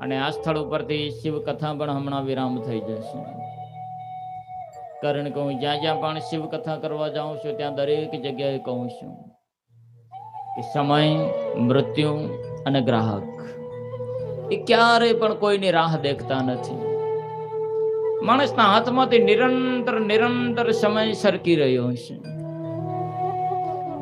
અને આ સ્થળ ઉપરથી શિવ કથા પણ હમણાં વિરામ થઈ જશે. કારણ કે હું જ્યાં જ્યાં પણ શિવ કથા કરવા જાઉં છું, ત્યાં દરેક જગ્યાએ કહું છું કે સમય, મૃત્યુ અને ગ્રાહક. એ ક્યારેય પણ કોઈની રાહ દેખતા નથી. માણસના હાથમાંથી નિરંતર નિરંતર સમય સરકી રહ્યો છે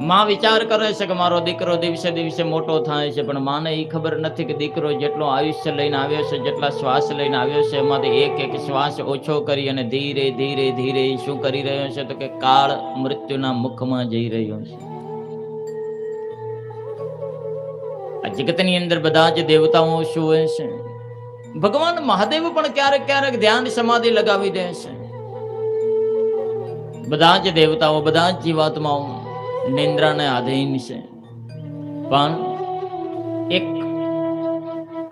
માં વિચાર કરે છે કે મારો દીકરો દિવસે દિવસે મોટો થાય છે, પણ માને એ ખબર નથી કે દીકરો જેટલો આયુષ્ય લઈને આવ્યો છે, જેટલા શ્વાસ લઈને આવ્યો છે, એમાંથી એક એક શ્વાસ ઓછો કરી અને ધીરે ધીરે ધીરે શું કરી રહ્યો છે તો કે કાળ મૃત્યુના મુખમાં જઈ રહ્યો છે. આ જગતની અંદર બધા જ દેવતાઓ શું હોય છે? ભગવાન મહાદેવ પણ ક્યારેક ક્યારેક ધ્યાન સમાધિ લગાવી દે છે. બધા જ દેવતાઓ, બધા જ જીવાત્માઓ નિંદ્રાને આધીન છે પણ એક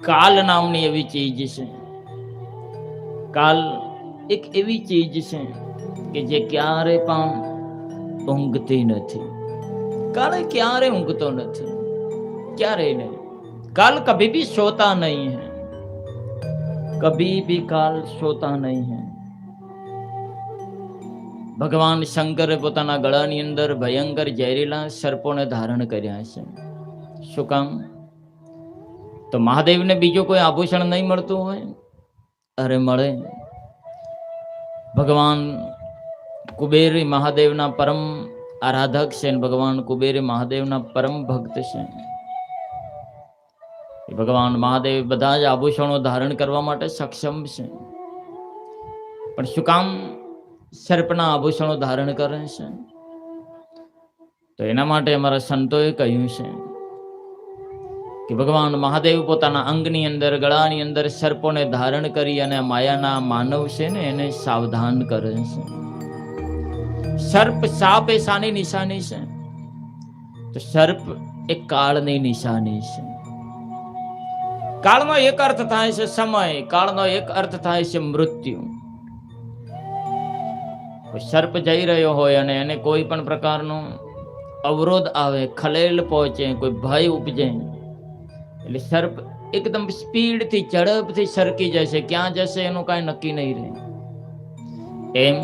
કાલ નામની એવી ચીજ છે કાલ એક એવી ચીજ છે કે જે ક્યારે પણ ઊંઘતી નથી કાલે ક્યારે ઊંઘતો નથી ક્યારેય નહીં કાલ કભી भी सोता नहीं है कभी भी काल सोता नहीं है ભગવાન શંકરે પોતાના ગળાની અંદર ભયંકર ઝેરીલા સર્પોને ધારણ કર્યા છે. શું કામ? તો મહાદેવને બીજું કોઈ આભૂષણ નહીં મળતું હોય? અરે મળે. ભગવાન કુબેરી મહાદેવના પરમ આરાધક છે ભગવાન કુબેરી મહાદેવના પરમ ભક્ત છે. ભગવાન મહાદેવ બધા જ આભૂષણો ધારણ કરવા માટે સક્ષમ છે. પણ શું કામ? સર્પના આભૂષણો ધારણ કરે છે. તો એના માટે અમારા સંતોએ કહ્યું છે કે ભગવાન મહાદેવ પોતાના અંગની અંદર, ગળાની અંદર સર્પોને ધારણ કરી અને માયાના માનવ છે ને એને સાવધાન કરે છે. સર્પ સાપ એ શાની નિશાની છે. તો સર્પ એ કાળની નિશાની છે. કાળનો એક અર્થ થાય છે સમય, કાળનો એક અર્થ થાય છે મૃત્યુ. સર્પ જઈ રહ્યો હોય અને એને કોઈ પણ પ્રકારનો અવરોધ આવે, ખલેલ પહોંચે, કોઈ ભય ઉપજે, એટલે સર્પ એકદમ સ્પીડથી, ઝડપથી સરકી જશે, ક્યાં જશે એનું કાંઈ નક્કી નહીં રહે. એમ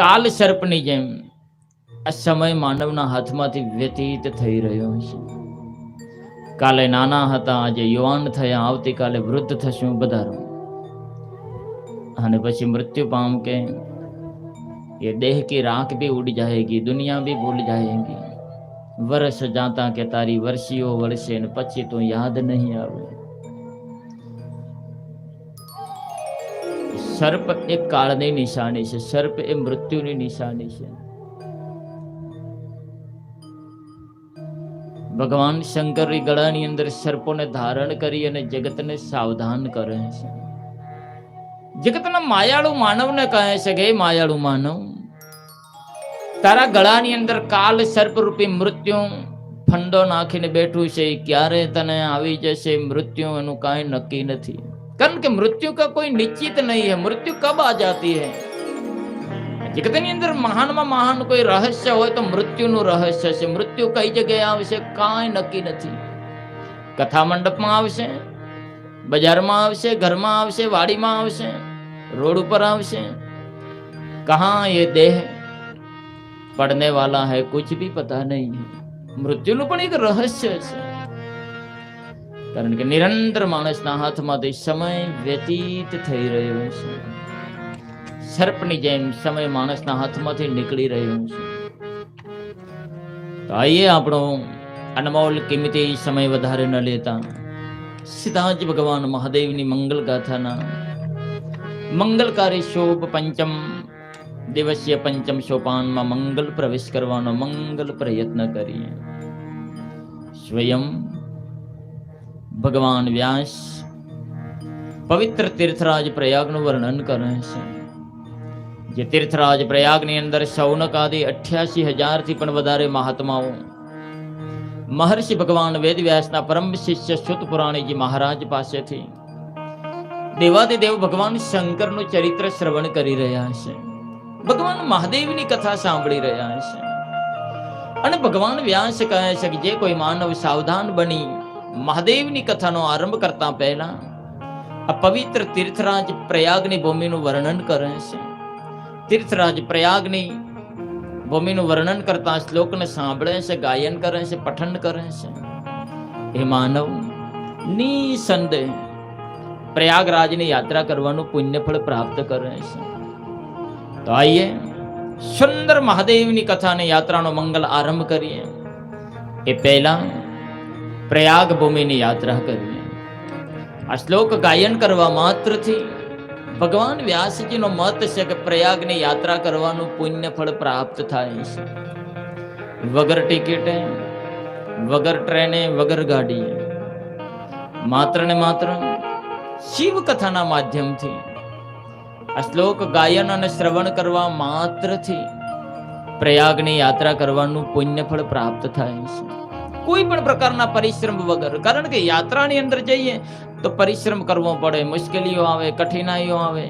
કાલ સર્પની જેમ આ સમય માનવના હાથમાંથી વ્યતીત થઈ રહ્યો છે કાલે નાના હતા, આજે યુવાન થયા, આવતીકાલે વૃદ્ધ થશું બધારો અને પછી મૃત્યુ પામ કે ये देह की राख भी उड़ जाएगी दुनिया भी भूल जाएगी વર્ષ જાતા કે તારી વર્ષીઓ વળશે ને પછી તો યાદ નહીં આવે સર્પ એ કાળની નિશાની છે સર્પ એ મૃત્યુની નિશાની છે ભગવાન શંકર એ ગળાની અંદર સર્પોને ધારણ કરી અને જગતને સાવધાન કરે છે જગતના માયાળુ માનવને કહે છે કે માયાળુ માનવ, તારા ગળાની અંદર કાલ સર્પરૂપી મૃત્યુ ફંડો નાખીને બેઠું છે, ક્યારે તને આવી જશે મૃત્યુ એનું કાંઈ નક્કી નથી. કારણ કે મૃત્યુ કા કોઈ નિશ્ચિત નહીં હે, મૃત્યુ કબ આ જાતી હે? જગતની અંદર મહાનમાં મહાન કોઈ રહસ્ય હોય તો મૃત્યુનું રહસ્ય છે. મૃત્યુ કઈ જગ્યાએ આવશે કાંઈ નક્કી નથી. કથા મંડપમાં આવશે, બજારમાં આવશે, ઘરમાં આવશે, વાડીમાં આવશે રોડ ઉપર આવશે કહાં ये દેહ પડને વાલા હૈ કુછ ભી પતા નહીં મૃત્યુનું પણ એક રહસ્ય છે કારણ કે નિરંતર માણસના હાથમાંથી સમય વ્યતીત થઈ રહ્યો છે સર્પની જેમ સમય માણસના હાથમાંથી નીકળી રહ્યો છે તો આઈએ આપણો અનમોલ કિંમતી સમય વધારે ન લેતા સીધા જ ભગવાન મહાદેવની મંગલ ગાથાના મંગલકારી શોભ પંચમ, દિવસીય પંચમ સોપાનમાં મંગલ પ્રવેશ કરવાનો મંગલ પ્રયત્ન કરીએ. સ્વયં ભગવાન વ્યાસ પવિત્ર તીર્થરાજ પ્રયાગનું વર્ણન કરે છે. જે તીર્થરાજ પ્રયાગની અંદર સૌનક આદિ અઠ્યાસી હજારથી પણ વધારે મહાત્માઓ, મહર્ષિ ભગવાન વેદવ્યાસના પરમ શિષ્ય સુત પુરાણીજી મહારાજ પાસેથી દેવાદિદેવ ભગવાન શંકરનું ચરિત્ર શ્રવણ કરી રહ્યા છે. ભગવાન મહાદેવની કથા સાંભળી રહ્યા છે. અને ભગવાન વ્યાસ કહે છે કે જે કોઈ માનવ સાવધાન બની મહાદેવની કથાનો આરંભ કરતા પહેલા આ પવિત્ર તીર્થરાજ પ્રયાગની ભૂમિનું વર્ણન કરે છે. તીર્થરાજ પ્રયાગની ભૂમિનું વર્ણન કરતા શ્લોકને સાંભળે છે, ગાયન કરે છે, પઠન કરે છે. એ માનવ, નિસંદેહ પ્રયાગરાજની યાત્રા કરવાનું પુણ્યફળ પ્રાપ્ત કરે છે. તો આઈએ સુંદર મહાદેવની કથાને યાત્રાનો મંગલ આરંભ કરીએ. એ પહેલા પ્રયાગ ભૂમિની યાત્રા કરીએ. આ શ્લોક ગાયન કરવા માત્રથી ભગવાન વ્યાસજીનો મત છે કે પ્રયાગની યાત્રા કરવાનું પુણ્ય ફળ પ્રાપ્ત થાય છે. વગર ટિકિટે, વગર ટ્રેને, વગર ગાડીએ. માત્ર ને માત્ર શિવ કથાના માધ્યમથી. આ શ્લોક ગાયન અને શ્રવણ કરવા માત્રથી પ્રયાગની યાત્રા કરવાનું પુણ્ય ફળ પ્રાપ્ત થાય છે. કોઈ પણ પ્રકારના પરિશ્રમ વગર, કારણ કે યાત્રાની અંદર જઈએ તો પરિશ્રમ કરવો પડે, મુશ્કેલીઓ આવે, કઠિનાઈઓ આવે.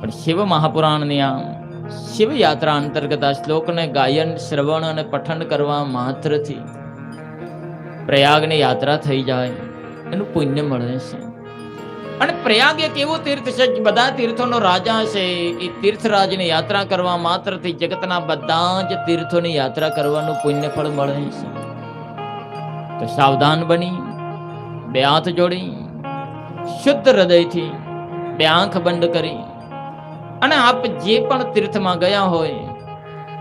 પણ શિવ મહાપુરાણની આ શિવ યાત્રા અંતર્ગત આ શ્લોકને ગાયન, શ્રવણ અને પઠન કરવા માત્રથી પ્રયાગની યાત્રા થઈ જાય. એનું પુણ્ય મળે છે. અને પ્રયાગ એક એવું તીર્થ છે બધા તીર્થોનો રાજા છે એ તીર્થરાજની યાત્રા કરવા માત્રથી જગતના બધા જ તીર્થોની યાત્રા કરવાનું પુણ્ય ફળ મળે છે. તો સાવધાન બની, બે હાથ જોડી, શુદ્ધ હૃદયથી બે આંખ બંધ કરી, અને આપ જે પણ તીર્થમાં ગયા હોય,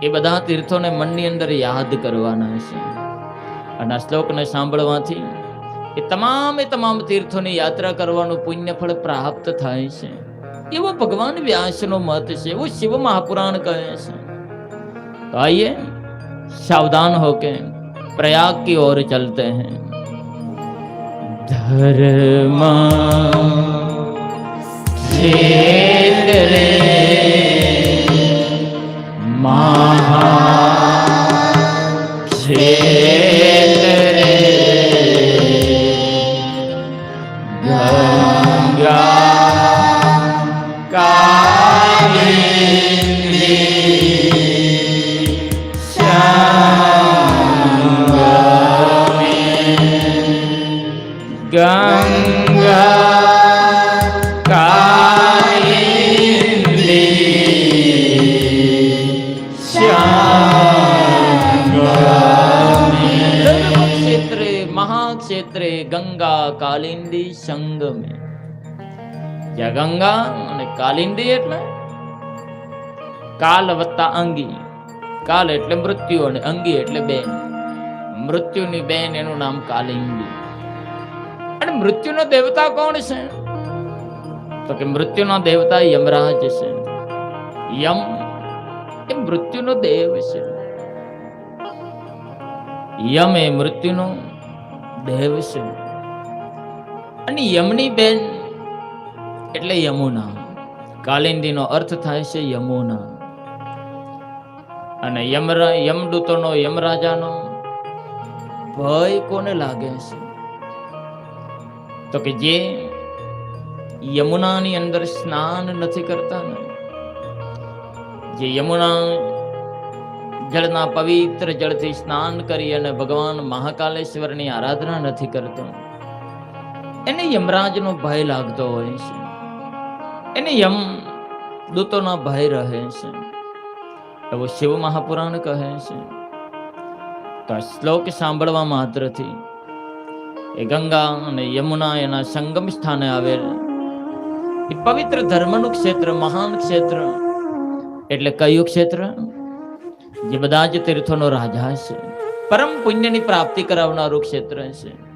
એ બધા તીર્થોને મનની અંદર યાદ કરવાના છે. અને આ શ્લોકને સાંભળવાથી तमाम तमाम तीर्थों ने यात्रा करने पुण्य फल प्राप्त थे वो भगवान व्यास नो मत है वो शिव महापुराण कहे तो आइए सावधान होके प्रयाग की ओर चलते हैं धर्म महा ગંગા કાલિંદી ક્ષેત્રે મહાક્ષેત્રે ગંગા કાલિંદી સંગમે જ્યાં ગંગા અને કાલિંદી એટલે કાલ વત્તા અંગી। કાલ એટલે મૃત્યુ અને અંગી એટલે બેન। મૃત્યુની બેન એનું નામ કાલિંદી। અને મૃત્યુનો દેવતા કોણ છે? તો કે મૃત્યુનો દેવતા યમરાજ છે. યમ એ મૃત્યુનો દેવ છે. યમ એ મૃત્યુનો દેવ છે. અને યમની બેન એટલે યમુના. કાલિંદીનો અર્થ થાય છે યમુના. અને યમરા યમદૂતોનો યમરાજાનો ભય કોને લાગે છે? તો કે જે યમુનાની અંદર સ્નાન નથી કરતા જે યમુના જળના પવિત્ર જળથી સ્નાન કરી અને ભગવાન મહાકાલેશ્વરની આરાધના નથી કરતો. એને યમરાજનો ભય લાગતો હોય છે. એને યમ દૂતોનો ભય રહે છે. એવો શિવ મહાપુરાણ કહે છે. તો શ્લોક સાંભળવા માત્રથી એ ગંગા અને યમુના એના સંગમ સ્થાને આવેલ. એ પવિત્ર ધર્મનું ક્ષેત્ર, મહાન ક્ષેત્ર. એટલે કયું ક્ષેત્ર? જે બધા જ તીર્થોનો રાજા છે પરમ પુણ્યની પ્રાપ્તિ કરાવનારું ક્ષેત્ર છે